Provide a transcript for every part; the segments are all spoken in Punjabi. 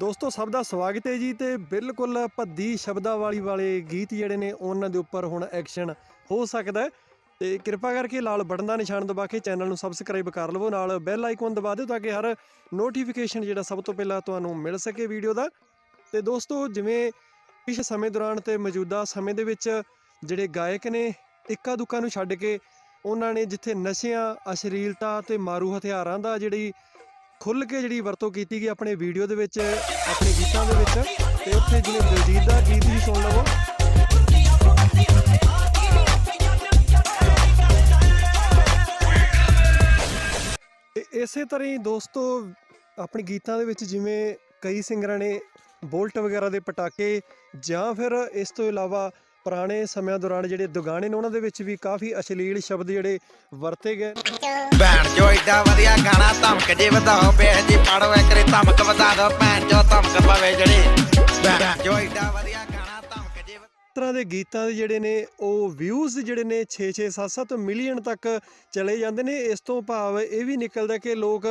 ਦੋਸਤੋ, ਸਭ ਦਾ ਸਵਾਗਤ ਹੈ ਜੀ ਤੇ ਬਿਲਕੁਲ ਭੱਦੀ ਸ਼ਬਦਾਵਲੀ ਵਾਲੇ ਗੀਤ ਜਿਹੜੇ ਨੇ, ਉਹਨਾਂ ਦੇ ਉੱਪਰ ਹੁਣ ਐਕਸ਼ਨ ਹੋ ਸਕਦਾ ਹੈ। ਤੇ ਕਿਰਪਾ ਕਰਕੇ ਲਾਲ ਬਟਨ ਦਾ ਨਿਸ਼ਾਨ ਦਬਾ ਕੇ ਚੈਨਲ ਨੂੰ ਸਬਸਕ੍ਰਾਈਬ ਕਰ ਲਵੋ, ਨਾਲ ਬੈਲ ਆਈਕਨ ਦਬਾ ਦਿਓ ਤਾਂ ਕਿ ਹਰ ਨੋਟੀਫਿਕੇਸ਼ਨ ਜਿਹੜਾ ਸਭ ਤੋਂ ਪਹਿਲਾਂ ਤੁਹਾਨੂੰ ਮਿਲ ਸਕੇ ਵੀਡੀਓ ਦਾ। ਤੇ ਦੋਸਤੋ, ਜਿਵੇਂ ਪਿਛਲੇ ਸਮੇਂ ਦੌਰਾਨ ਤੇ ਮੌਜੂਦਾ ਸਮੇਂ ਦੇ ਵਿੱਚ ਜਿਹੜੇ ਗਾਇਕ ਨੇ, ਇੱਕਾ ਦੁੱਕਾ ਨੂੰ ਛੱਡ ਕੇ ਉਹਨਾਂ ਨੇ ਜਿੱਥੇ ਨਸ਼ਿਆਂ, ਅਸ਼ਲੀਲਤਾ ਤੇ ਮਾਰੂ ਹਥਿਆਰਾਂ ਦਾ ਜਿਹੜੀ ਖੁੱਲ ਕੇ ਜਿਹੜੀ ਵਰਤੋਂ ਕੀਤੀ ਗਈ ਆਪਣੇ ਵੀਡੀਓ ਦੇ ਵਿੱਚ, ਆਪਣੇ ਗੀਤਾਂ ਦੇ ਵਿੱਚ ਤੇ ਉੱਥੇ ਜਿਵੇਂ ਦਿਲਜੀਤ ਦਾ ਗੀਤ ਵੀ ਸੁਣ ਲਵੋ। ਤੇ ਇਸੇ ਤਰ੍ਹਾਂ ਹੀ ਦੋਸਤੋ, ਆਪਣੇ ਗੀਤਾਂ ਦੇ ਵਿੱਚ ਜਿਵੇਂ ਕਈ ਸਿੰਗਰਾਂ ਨੇ ਬੋਲਟ ਵਗੈਰਾ ਦੇ ਪਟਾਕੇ ਜਾਂ ਫਿਰ ਇਸ ਤੋਂ ਇਲਾਵਾ ਪੁਰਾਣੇ ਸਮਿਆਂ ਦੌਰਾਨ ਜਿਹੜੇ ਦੁਗਾਣੇ ਨੇ, ਉਹਨਾਂ ਦੇ ਵਿੱਚ ਵੀ ਕਾਫੀ ਅਸ਼ਲੀਲ ਸ਼ਬਦ ਜਿਹੜੇ ਵਰਤੇ ਗਏ ਭੈਣ ਜੋ ਏਡਾ ਵਧੀਆ ਗਾਣਾ ਧਮਕ ਜੇ ਵਧਾਓ ਬੇ ਜੀ ਪੜੋ ਕਰੇ ਧਮਕ ਵਧਾ ਦੋ ਭੈਣ ਜੋ ਧਮਕ ਪਵੇ ਜਿਹੜੀ। ਭੈਣ ਜੋ ਏਡਾ ਵਧੀਆ ਤਰ੍ਹਾਂ ਦੇ ਗੀਤਾਂ ਦੇ ਜਿਹੜੇ ਨੇ, ਉਹ ਵਿਊਜ਼ ਜਿਹੜੇ ਨੇ 6-6 7-7 ਮਿਲੀਅਨ ਤੱਕ ਚਲੇ ਜਾਂਦੇ ਨੇ। ਇਸ ਤੋਂ ਭਾਵ ਇਹ ਵੀ ਨਿਕਲਦਾ ਕਿ ਲੋਕ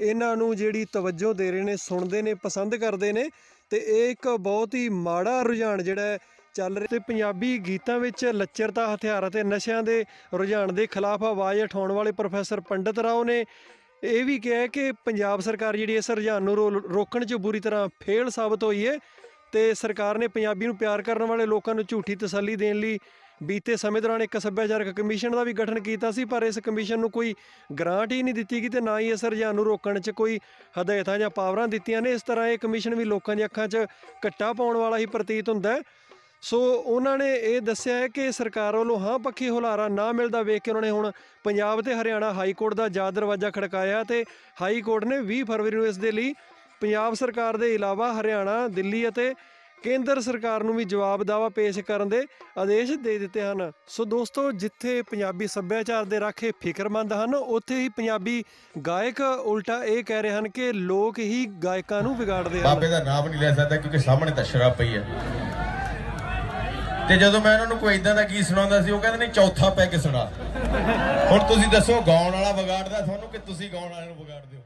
ਇਹਨਾਂ ਨੂੰ ਜਿਹੜੀ ਤਵੱਜੋ ਦੇ ਰਹੇ ਨੇ, ਸੁਣਦੇ ਨੇ, ਪਸੰਦ ਕਰਦੇ ਨੇ ਤੇ ਇਹ ਇੱਕ ਬਹੁਤ ਹੀ ਮਾੜਾ ਰੁਝਾਨ ਜਿਹੜਾ ਚੱਲ ਰਿਹਾ। ਤੇ ਪੰਜਾਬੀ ਗੀਤਾਂ ਵਿੱਚ ਲੱਚਰਤਾ, ਹਥਿਆਰਾਂ ਅਤੇ ਨਸ਼ਿਆਂ ਦੇ ਰੁਝਾਨ ਦੇ ਖਿਲਾਫ ਆਵਾਜ਼ ਉਠਾਉਣ ਵਾਲੇ ਪ੍ਰੋਫੈਸਰ ਪੰਡਤ ਰਾਓ ਨੇ ਇਹ ਵੀ ਕਿਹਾ ਕਿ ਪੰਜਾਬ ਸਰਕਾਰ ਜਿਹੜੀ ਇਸ ਰੁਝਾਨ ਨੂੰ ਰੋ- ਰੋਕਣ 'ਚ ਬੁਰੀ ਤਰ੍ਹਾਂ ਫੇਲ ਸਾਬਤ ਹੋਈ ਹੈ। ਤੇ ਸਰਕਾਰ ਨੇ ਪੰਜਾਬੀ ਨੂੰ ਪਿਆਰ ਕਰਨ ਵਾਲੇ ਲੋਕਾਂ ਨੂੰ ਝੂਠੀ ਤਸੱਲੀ ਦੇਣ ਲਈ ਬੀਤੇ ਸਮੇਂ ਦੌਰਾਨ ਇੱਕ ਸੱਭਿਆਚਾਰਕ ਕਮਿਸ਼ਨ ਦਾ ਵੀ ਗਠਨ ਕੀਤਾ ਸੀ, ਪਰ ਇਸ ਕਮਿਸ਼ਨ ਨੂੰ ਕੋਈ ਗ੍ਰਾਂਟ ਹੀ ਨਹੀਂ ਦਿੱਤੀ ਗਈ ਤੇ ਨਾ ਹੀ ਇਸ ਰੁਝਾਨ ਨੂੰ ਰੋਕਣ 'ਚ ਕੋਈ ਹਦਾਇਤਾਂ ਜਾਂ ਪਾਵਰਾਂ ਦਿੱਤੀਆਂ ਨੇ। ਇਸ ਤਰ੍ਹਾਂ ਇਹ ਕਮਿਸ਼ਨ ਵੀ ਲੋਕਾਂ ਦੀਆਂ ਅੱਖਾਂ 'ਚ ਕੱਟਾ ਪਾਉਣ ਵਾਲਾ ਹੀ ਪ੍ਰਤੀਤ ਹੁੰਦਾ ਹੈ। ਸੋ ਉਹਨਾਂ ਨੇ ਇਹ ਦੱਸਿਆ ਹੈ ਕਿ ਸਰਕਾਰ ਵੱਲੋਂ ਹਾਂ ਪੱਖੀ ਹੁਲਾਰਾ ਨਾ ਮਿਲਦਾ ਵੇਖ ਕੇ ਉਹਨਾਂ ਨੇ ਹੁਣ ਪੰਜਾਬ ਤੇ ਹਰਿਆਣਾ ਹਾਈ ਕੋਰਟ ਦਾ ਜਾ ਦਰਵਾਜ਼ਾ ਖੜਕਾਇਆ ਤੇ ਹਾਈ ਕੋਰਟ ਨੇ 20 ਫਰਵਰੀ ਨੂੰ ਇਸ ਦੇ ਲਈ ਪੰਜਾਬ ਸਰਕਾਰ ਦੇ ਇਲਾਵਾ ਹਰਿਆਣਾ, ਦਿੱਲੀ ਅਤੇ ਕੇਂਦਰ ਸਰਕਾਰ ਨੂੰ ਵੀ ਜਵਾਬ ਦਾਵਾ ਪੇਸ਼ ਕਰਨ ਦੇ ਆਦੇਸ਼ ਦੇ ਦਿੱਤੇ ਹਨ। ਸੋ ਦੋਸਤੋ, ਜਿੱਥੇ ਪੰਜਾਬੀ ਸੱਭਿਆਚਾਰ ਦੇ ਰਾਖੇ ਫਿਕਰਮੰਦ ਹਨ, ਉੱਥੇ ਹੀ ਪੰਜਾਬੀ ਗਾਇਕ ਉਲਟਾ ਇਹ ਕਹਿ ਰਹੇ ਹਨ ਕਿ ਲੋਕ ਹੀ ਗਾਇਕਾਂ ਨੂੰ ਵਿਗਾੜਦੇ ਹਨ। ਬਾਬੇ ਦਾ ਨਾਮ ਨਹੀਂ ਲੈ ਸਕਦਾ ਕਿਉਂਕਿ ਸਾਹਮਣੇ ਤਾਂ ਸ਼ਰਾਬ ਪਈ ਹੈ ਤੇ ਜਦੋਂ ਮੈਂ ਉਹਨਾਂ ਨੂੰ ਕੋਈ ਇਦਾਂ ਦਾ ਗੀਤ ਸੁਣਾਉਂਦਾ ਸੀ, ਉਹ ਕਹਿੰਦੇ ਨਹੀਂ ਚੌਥਾ ਕੇ ਸੁਣਾ। ਹੁਣ ਤੁਸੀਂ ਦੱਸੋ, ਗਾਉਣ ਵਾਲਾ ਵਿਗਾੜਦਾ, ਤੁਹਾਨੂੰ ਕਿ ਤੁਸੀਂ ਗਾਉਣ ਵਾਲੇ ਨੂੰ ਵਿਗਾੜਦੇ ਹੋ?